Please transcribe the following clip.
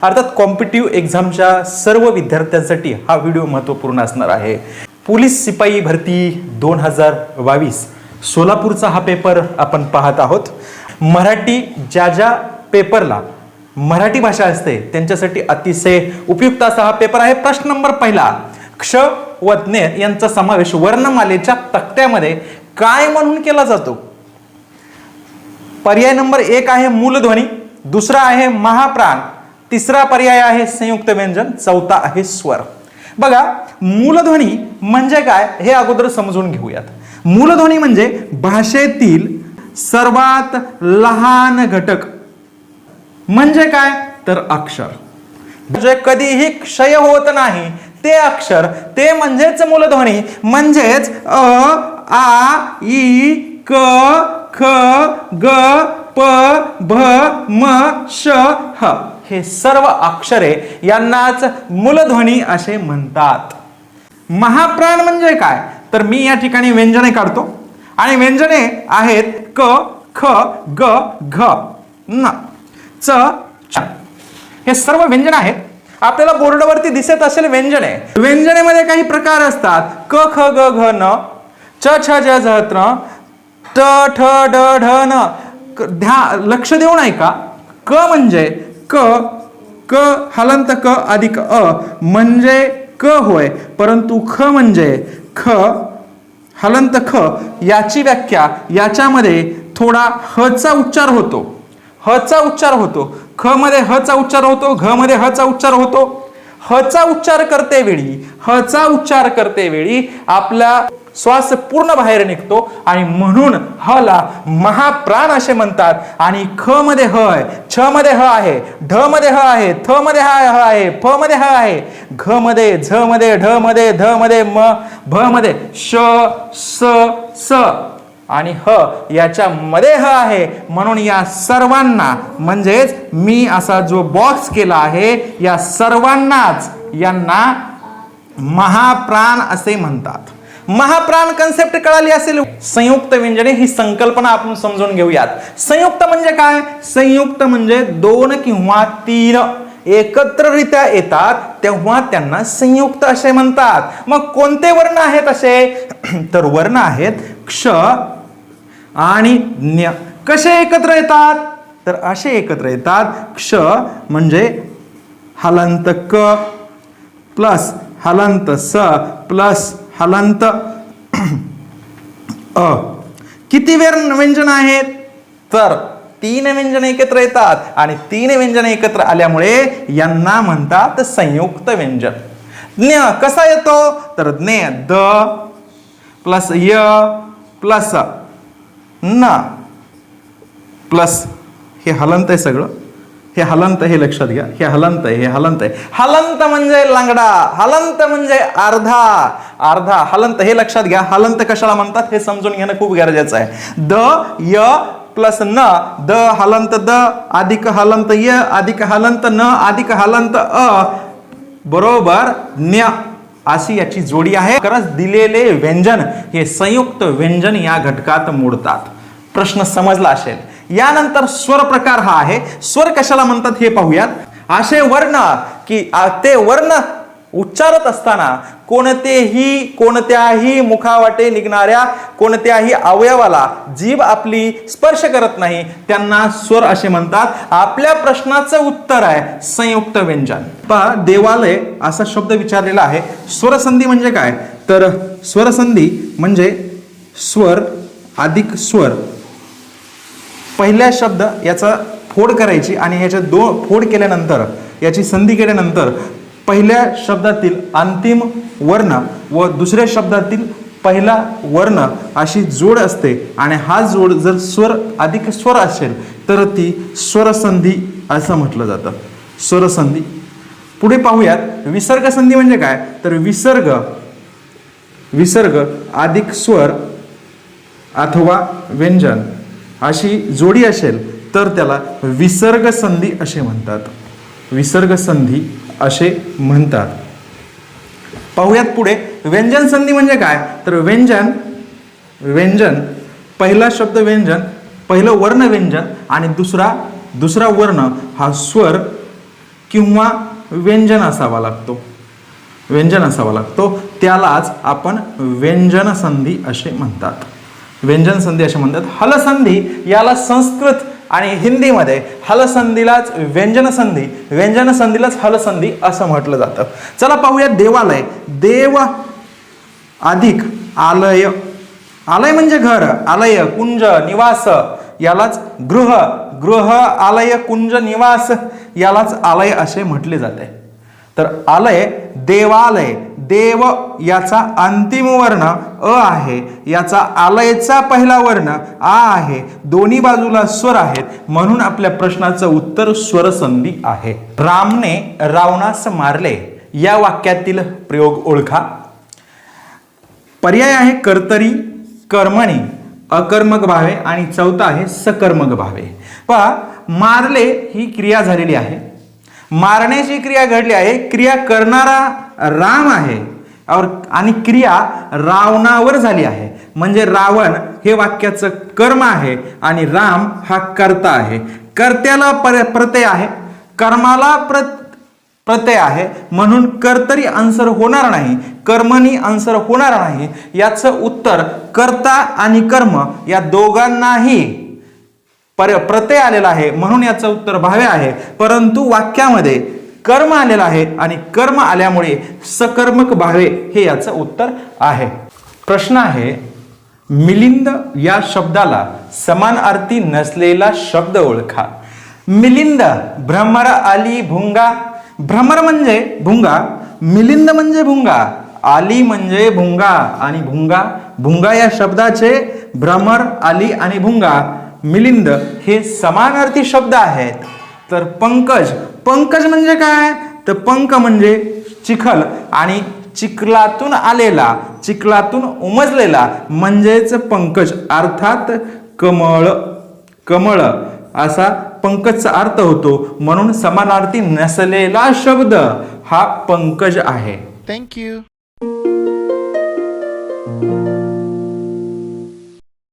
अर्थात कॉम्पिटिव्ह एक्झामच्या सर्व विद्यार्थ्यांसाठी हा व्हिडिओ महत्त्वपूर्ण असणार आहे. पोलीस शिपाई भरती दोन हजार बावीस. सोलापूरचा हा पेपर आपण पाहत आहोत. मराठी ज्या ज्या पेपरला मराठी भाषा असते त्यांच्यासाठी अतिशय उपयुक्त असा हा पेपर आहे. प्रश्न नंबर पहिला क्ष व ज्ञ यांचा समावेश वर्णमालेच्या तक्त्यामध्ये काय म्हणून केला जातो? पर्याय नंबर एक आहे मूलध्वनी दुसरा आहे महाप्राण तिसरा पर्याय आहे संयुक्त व्यंजन चौथा आहे स्वर. बघा मूलध्वनी म्हणजे काय हे अगोदर समजून घेऊयात. मूलध्वनी म्हणजे भाषेतील सर्वात लहान घटक. म्हणजे काय? तर अक्षर. जे कधीही क्षय होत नाही ते अक्षर ते म्हणजेच मूलध्वनी म्हणजेच अ आ ई क ख ग प भ म श ह. हे सर्व अक्षरे यांनाच मूलध्वनी असे म्हणतात. महाप्राण म्हणजे काय? तर मी या ठिकाणी व्यंजने काढतो. आणि व्यंजने आहेत क ख ग घ न च हे सर्व व्यंजन आहेत. आपल्याला बोर्डवरती दिसत असेल व्यंजने. व्यंजनेमध्ये काही प्रकार असतात. क ख ग घ न च छ ज झ त्र ट ठ ड ढ न. ध्या लक्ष देऊन ऐका क म्हणजे क क हलंत क अधिक अ. म्हणजे क होय परंतु ख म्हणजे ख हलंत ख. याची व्याख्या याच्यामध्ये थोडा हचा उच्चार होतो. हचा उच्चार होतो. ख मध्ये हचा उच्चार होतो घ मध्ये हचा उच्चार होतो. हचा उच्चार करते वेळी हचा उच्चार करते वेळी आपला श्वास पूर्ण बाहेर निघतो आणि म्हणून हला महाप्राण असे म्हणतात. आणि ख मध्ये ह आहे छ मध्ये ह आहे ढ मध्ये ह आहे थ मध्ये हा ह आहे फ मध्ये ह आहे. घ मध्ये झ मध्ये ढ मध्ये ध मध्ये म भ मध्ये श स स. आणि ह याच्या मध्ये ह आहे. म्हणून या सर्वांना म्हणजेच मी असा जो बॉक्स केला आहे या सर्वांनाच यांना महाप्राण असे म्हणतात. महाप्राण कन्सेप्ट कळाली असेल. संयुक्त व्यंजने ही संकल्पना आपण समजून घेऊयात. संयुक्त म्हणजे काय? संयुक्त म्हणजे दोन किंवा तीन एकत्ररित्या येतात तेव्हा त्यांना संयुक्त असे म्हणतात. मग कोणते वर्ण आहेत असे? तर वर्ण आहेत क्ष आणि ज्ञ कसे एकत्र येतात? तर असे एकत्र येतात. क्ष म्हणजे हलंत क प्लस हलंत स प्लस हलंत अ. किती वेर व्यंजन आहेत? तर तीन व्यंजन एकत्र येतात आणि तीन व्यंजन एकत्र आल्यामुळे यांना म्हणतात संयुक्त व्यंजन. ज्ञ कसा येतो? तर ज्ञ द प्लस य प्लस न प्लस हे हलंत आहे सगळं. हे हलंत हे लक्षात घ्या. हे हलंत आहे हे हलंत आहे. हलंत म्हणजे लांगडा हलंत म्हणजे अर्धा. अर्धा हलंत हे लक्षात घ्या. हलंत कशाला म्हणतात? हे समजून घेणं खूप गरजेचं आहे. द य प्लस न द हलंत द अधिक हलंत य अधिक हलंत न अधिक हलंत अ. बरोबर? न्य. अशी याची जोडी आहे. खरंच दिलेले व्यंजन हे संयुक्त व्यंजन या घटकात मोडतात. प्रश्न समजला असेल. यानंतर स्वर प्रकार हा आहे. स्वर कशाला म्हणतात हे पाहूयात. असे वर्ण की ते वर्ण उच्चारत असताना कोणतेही कोणत्याही मुखावाटे निघणाऱ्या कोणत्याही अवयवाला जीभ आपली स्पर्श करत नाही. त्यांना स्वर असे म्हणतात. आपल्या प्रश्नाचं उत्तर आहे संयुक्त व्यंजन. पहा देवालय असा शब्द विचारलेला आहे. स्वरसंधी म्हणजे काय? तर स्वरसंधी म्हणजे स्वर अधिक स्वर. पहिल्या शब्द याचा फोड करायची आणि ह्याच्या दोन फोड केल्यानंतर याची संधी केल्यानंतर पहिल्या शब्दातील अंतिम वर्ण व दुसऱ्या शब्दातील पहिला वर्ण अशी जोड असते. आणि हा जोड जर स्वर अधिक स्वर असेल तर ती स्वरसंधी असं म्हटलं जातं. स्वरसंधी. पुढे पाहूयात विसर्ग संधी म्हणजे काय? तर विसर्ग विसर्ग अधिक स्वर अथवा व्यंजन. अशी जोडी असेल तर त्याला विसर्ग संधी असे म्हणतात. विसर्ग संधी असे म्हणतात. पाहुयात पुढे. व्यंजन संधी म्हणजे काय? तर व्यंजन व्यंजन पहिला शब्द व्यंजन पहिलं वर्ण व्यंजन आणि दुसरा दुसरा वर्ण हा स्वर किंवा व्यंजन असावा लागतो. व्यंजन असावा लागतो. त्यालाच आपण व्यंजन संधी असे म्हणतात. व्यंजन संधी असे म्हणतात. हलसंधी याला संस्कृत आणि हिंदीमध्ये हलसंधीलाच व्यंजन संधी व्यंजन संधीलाच हलसंधी असं म्हटलं जातं. चला पाहूया देवालय. देव अधिक आलय. आलय म्हणजे घर आलय कुंज निवास यालाच गृह गृह आलय कुंज निवास यालाच आलय असे म्हटले जाते. तर आलय देवालय. देव याचा अंतिम वर्ण अ आहे. याचा आलयचा पहिला वर्ण आ आहे. दोन्ही बाजूला स्वर आहेत. म्हणून आपल्या प्रश्नाचं उत्तर स्वरसंधी आहे. रामने रावणास मारले. या वाक्यातील प्रयोग ओळखा. पर्याय आहे कर्तरी कर्मणी अकर्मक भावे आणि चौथा आहे सकर्मक भावे. पहा मारले ही क्रिया झालेली आहे. मारण्याची क्रिया घडली आहे. क्रिया करणारा राम आहे. और आणि क्रिया रावणावर झाली आहे. म्हणजे रावण हे वाक्याचं कर्म आहे आणि राम हा कर्ता आहे. कर्त्याला पर प्रत्यय आहे. कर्माला प्र प्रत्यय आहे. म्हणून कर्तरी आन्सर होणार नाही. कर्मणी आन्सर होणार नाही. याचं उत्तर कर्ता आणि कर्म या दोघांनाही पर प्रत्यय आलेला आहे म्हणून याचं उत्तर भावे आहे. परंतु वाक्यामध्ये कर्म आलेलं आहे आणि कर्म आल्यामुळे सकर्मक भावे हे याचं उत्तर आहे. प्रश्न आहे मिलिंद या शब्दाला समान अर्थी नसलेला शब्द ओळखा. मिलिंद भ्रमर आली भुंगा. भ्रमर म्हणजे भुंगा मिलिंद म्हणजे भुंगा आली म्हणजे भुंगा आणि भुंगा भुंगा या शब्दाचे भ्रमर आली आणि भुंगा मिलिंद हे समानार्थी शब्द आहेत. तर पंकज पंकज म्हणजे काय? तर पंक म्हणजे चिखल आणि चिखलातून आलेला चिखलातून उमजलेला म्हणजेच पंकज. अर्थात कमळ कमळ असा पंकजचा अर्थ होतो. म्हणून समानार्थी नसलेला शब्द हा पंकज आहे. थँक्यू.